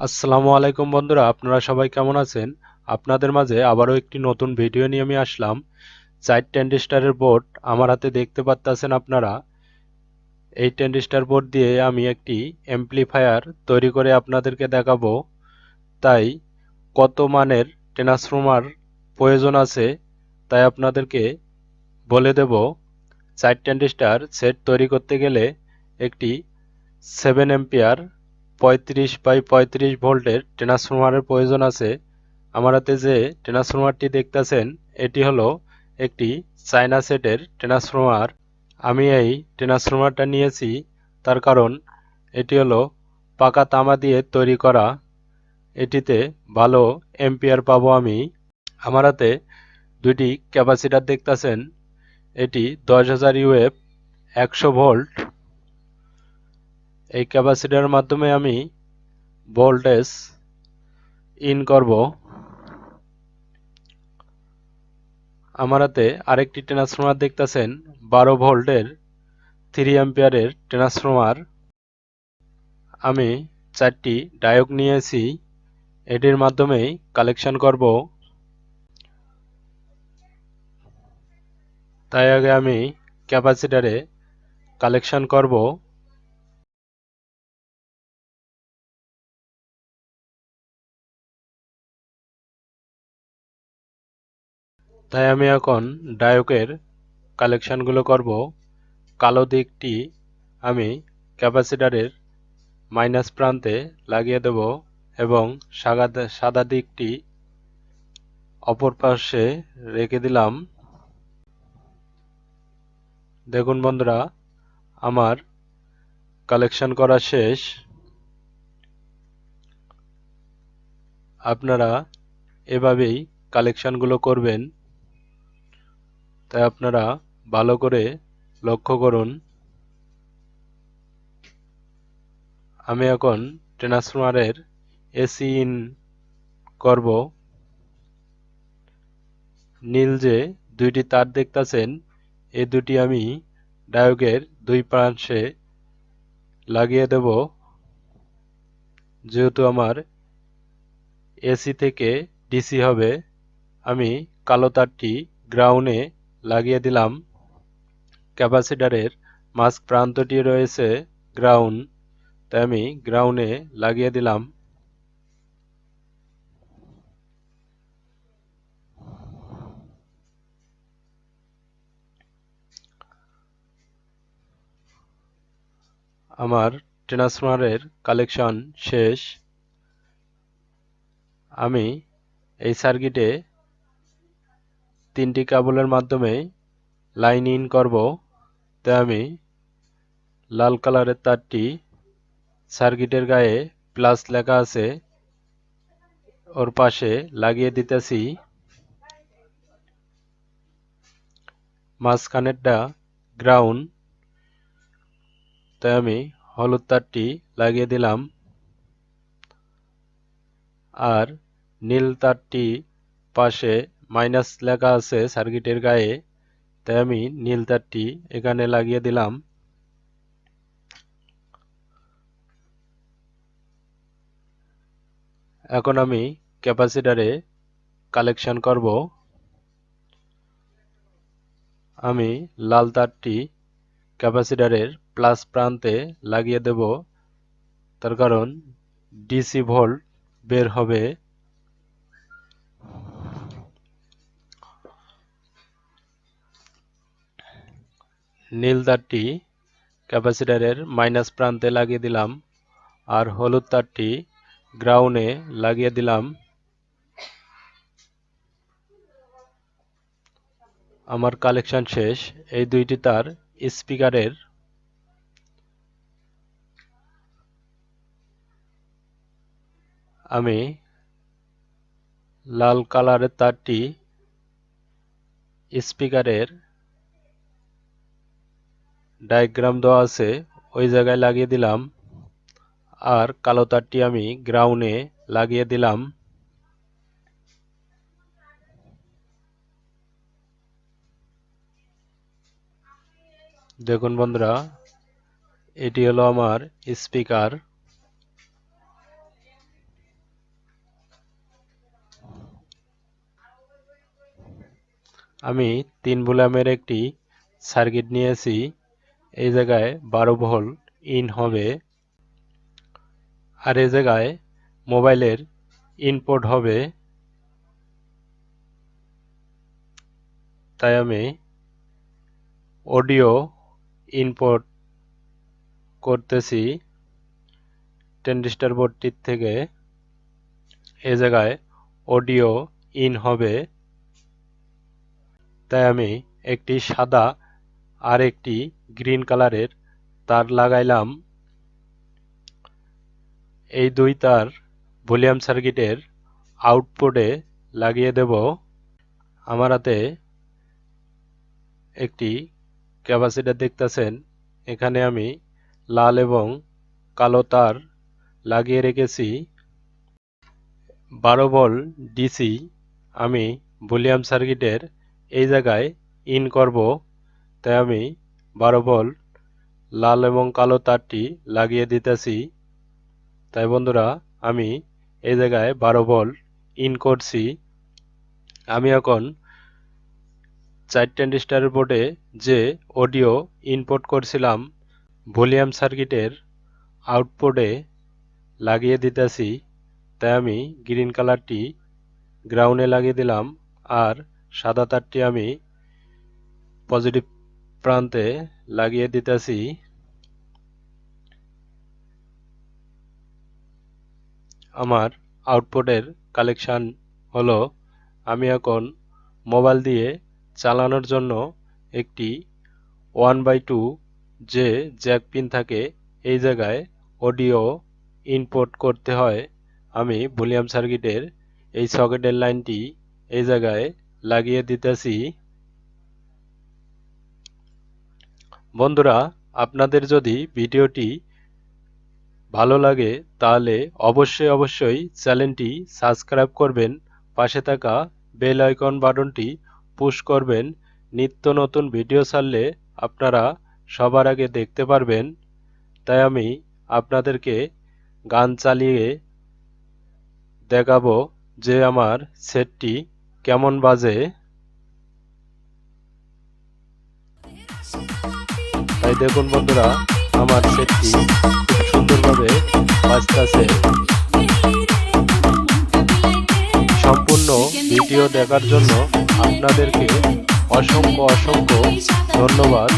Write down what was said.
আসসালামু আলাইকুম বন্ধুরা, আপনারা সবাই কেমন আছেন? আপনাদের মাঝে আবারও একটি নতুন ভিডিও নিয়ে আমি আসলাম। চার ট্যান্ডিস্টারের বোর্ড আমার হাতে দেখতে পাচ্ছেন আপনারা। এই ট্যান্ডিস্টার বোর্ড দিয়ে আমি একটি এমপ্লিফায়ার তৈরি করে আপনাদেরকে দেখাবো। তাই কত মানের ট্রান্সফর্মার প্রয়োজন আছে তাই আপনাদেরকে বলে দেব। চার ট্যান্ডিস্টার সেট তৈরি করতে গেলে একটি সেভেন এম্পিয়ার পঁয়ত্রিশ বাই পঁয়ত্রিশ ভোল্টের ট্রান্সফরমারের প্রয়োজন আছে। আমার হাতে যে ট্রান্সফরমারটি দেখতেছেন, এটি হলো একটি চায়না সেটের ট্রান্সফরমার। আমি এই ট্রান্সফরমারটা নিয়েছি, তার কারণ এটি হলো পাকা তামা দিয়ে তৈরি করা। এটিতে ভালো এম্পিয়ার পাবো আমি। আমার হাতে দুইটি ক্যাপাসিটার দেখতেছেন, এটি দশ হাজার ইউএফ, একশো ভোল্ট। এই ক্যাপাসিটারের মাধ্যমে আমি ভোল্টেজ ইন করব। আমার হাতে আরেকটি ট্রান্সফরমার দেখতেছেন, বারো ভোল্টের থ্রি অ্যাম্পিয়ারের ট্রান্সফরমার আমি চারটি ডায়োগ নিয়েছি, এটির মাধ্যমেই কালেকশন করব। তাই আগে আমি ক্যাপাসিটারে কালেকশন করব। তাই আমি এখন ডায়োকের কালেকশানগুলো করব। কালো দিকটি আমি ক্যাপাসিটারের মাইনাস প্রান্তে লাগিয়ে দেব এবং সাদা সাদা দিকটি অপর পাশে রেখে দিলাম। দেখুন বন্ধুরা, আমার কালেকশন করা শেষ। আপনারা এভাবেই কালেকশানগুলো করবেন। তাই আপনারা ভালো করে লক্ষ্য করুন। আমি এখন ট্রান্সফরমারের এসি ইন করব। নীল যে দুইটি তার দেখতেছেন, এই দুটি আমি ডায়োগের দুই পাশে লাগিয়ে দেব। যেহেতু আমার এসি থেকে ডিসি হবে, আমি কালো তারটি গ্রাউন্ডে লাগিয়ে দিলাম। ক্যাপাসিটারের মাঝ প্রান্তটি রয়েছে গ্রাউন্ড, তাই আমি গ্রাউন্ডে লাগিয়ে দিলাম। আমার ট্রান্সফরমারের কালেকশন শেষ। আমি এই সার্কিটে তিনটি কেবলের মাধ্যমে লাইন ইন করব, তাই আমি লাল কালারের তারটি সার্কিটের গায়ে প্লাস লেখা আছে, ওর পাশে লাগিয়ে দিতেছি। মাঝখানেরটা গ্রাউন্ড তাই আমি হলুদ তারটি লাগিয়ে দিলাম। আর নীল তারটি পাশে মাইনাস লেখা আছে সার্কিটের গায়ে, তাই আমি নীল তারটি এখানে লাগিয়ে দিলাম। এখন আমি ক্যাপাসিটারে কালেকশন করব। আমি লাল তারটি ক্যাপাসিটারের প্লাস প্রান্তে লাগিয়ে দেব। তার কারণ ডিসি ভোল্ট বের হবে। নীল তারটি ক্যাপাসিটারের মাইনাস প্রান্তে লাগিয়ে দিলাম, আর হলুদ তারটি গ্রাউন্ডে লাগিয়ে দিলাম। আমার কালেকশন শেষ। এই দুইটি তার স্পিকারের আমি লাল কালারের তারটি স্পিকারের ডায়াগ্রাম দেওয়া আছে, ওই জায়গায় লাগিয়ে দিলাম। আর কালো তারটি আমি গ্রাউন্ডে লাগিয়ে দিলাম। দেখুন বন্ধুরা, এটি হলো আমার স্পিকার। আমি তিন ভোলামের একটি সার্কিট নিয়েছি। এই জায়গায় বারো ভোল্ট ইন হবে আর এই জায়গায় মোবাইলের ইনপোর্ট হবে। তাই আমি অডিও ইনপোর্ট করতেছি ট্যান্ডিস্টার বোর্ডটির থেকে। এ জায়গায় অডিও ইন হবে। তাই আমি একটি সাদা আর একটি গ্রিন কালারের তার লাগাইলাম। এই দুই তার ভলিউম সার্কিটের আউটপুটে লাগিয়ে দেব। আমার হাতে একটি ক্যাপাসিটার দেখতেছেন। এখানে আমি লাল এবং কালো তার লাগিয়ে রেখেছি। বারো বল ডিসি আমি ভলিউম সার্কিটের এই জায়গায় ইন করব। তাই আমি বারো ভোল্ট লাল এবং কালো তারটি লাগিয়ে দিতেছি। তাই বন্ধুরা, আমি এই জায়গায় বারো ভোল্ট ইন করছি। আমি এখন চার ট্যান্ডিস্টারের বোর্ডে যে অডিও ইনপুট করছিলাম, ভলিউম সার্কিটের আউটপুটে লাগিয়ে দিতেছি। তাই আমি গ্রিন কালারটি গ্রাউন্ডে লাগিয়ে দিলাম আর সাদা তারটি আমি পজিটিভ প্রান্তে লাগিয়ে দিতেছি। আমার আউটপুটের কালেকশান হলো, আমি এখন মোবাইল দিয়ে চালানোর জন্য একটি ওয়ান বাই টু যে জ্যাক পিন থাকে, এই জায়গায় অডিও ইনপুট করতে হয়। আমি ভলিউম সার্কিটের এই সকেটের লাইনটি এই জায়গায় লাগিয়ে দিতেছি। বন্ধুরা, আপনাদের যদি ভিডিওটি ভালো লাগে, তাহলে অবশ্যই অবশ্যই চ্যানেলটি সাবস্ক্রাইব করবেন, পাশে থাকা বেল আইকন বাটনটি পুশ করবেন। নিত্য নতুন ভিডিও ছাড়লে আপনারা সবার আগে দেখতে পারবেন। তাই আমি আপনাদেরকে গান চালিয়ে দেখাবো যে আমার সেটটি কেমন বাজে। তাই দেখুন বন্ধুরা, আমার সেটটি সুন্দরভাবে বাজতেছে। সম্পূর্ণ ভিডিও দেখার জন্য আপনাদেরকে অসংখ্য অসংখ্য ধন্যবাদ।